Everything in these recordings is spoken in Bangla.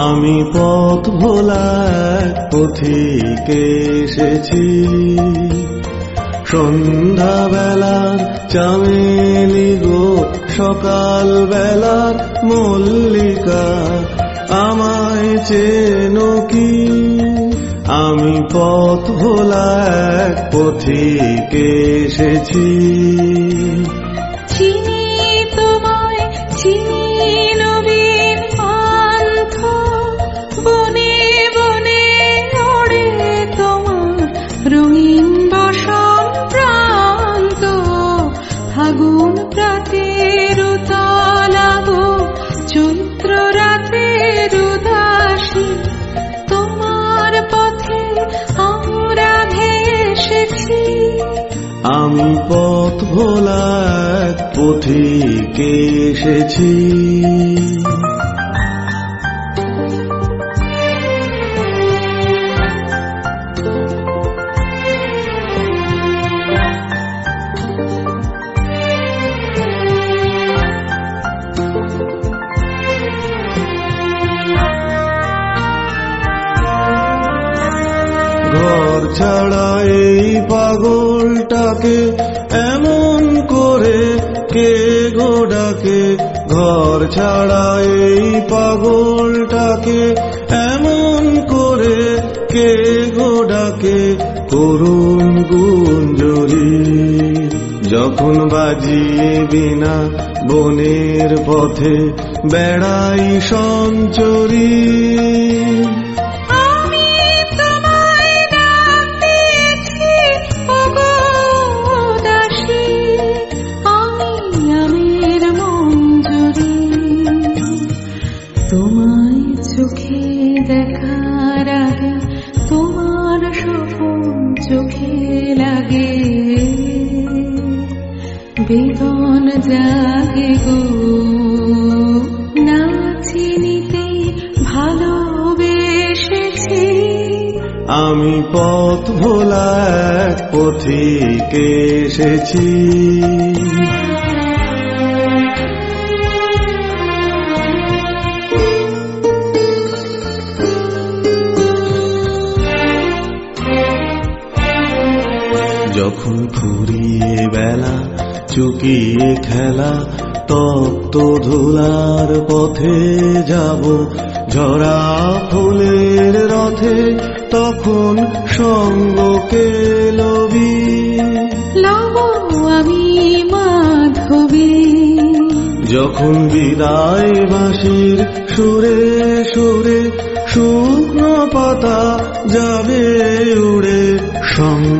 আমি পথ ভোলা পথিকে এসেছি। সন্ধ্যা বেলার চামেলি গো সকাল বেলার মল্লিকা, আমায় চেনো কি? আমি পথ ভোলা এক পথিকে এসেছি। আমি পথ ভোলা পথিকে এসেছি। ঘর ছাড়া এই পাগলটাকে এমন করে কে গো ডাকে? ঘর ছাড়া এই পাগলটাকে এমন করে কে গো ডাকে? করুণ গুঞ্জরি যখন বাজিয়ে বিনা বনের পথে বেড়াই সঞ্চরী। দেখার আগে তোমার স্বপন চোখে লাগে। বেদন জাগে গো না চিনিতে ভালোবেসেছি। আমি পথ ভোলা এক পথিকে এসেছি। যখন ফুরিয়ে বেলা চুকিয়ে খেলা তপ্ত ধুলার পথে যাব। ঝরা ফুলের রথে তখন সঙ্গকে লবি? লব আমি মাধবী। যখন বিদায় বাসির সুরে সুরে শুকনো পাতা যাবে উড়ে সঙ্গে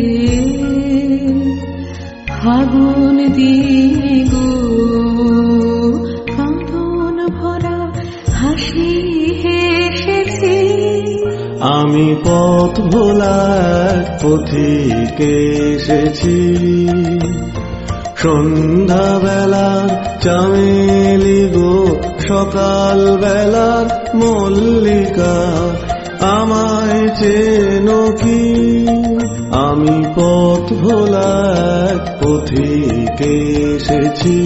পথ ভোলা এক পথিকে এসেছি। সন্ধ্যা বেলার চামেলি গো সকাল বেলার মল্লিকা, আমায় চেনো কি? আমি পথ ভোলা এক পথিকে এসেছি।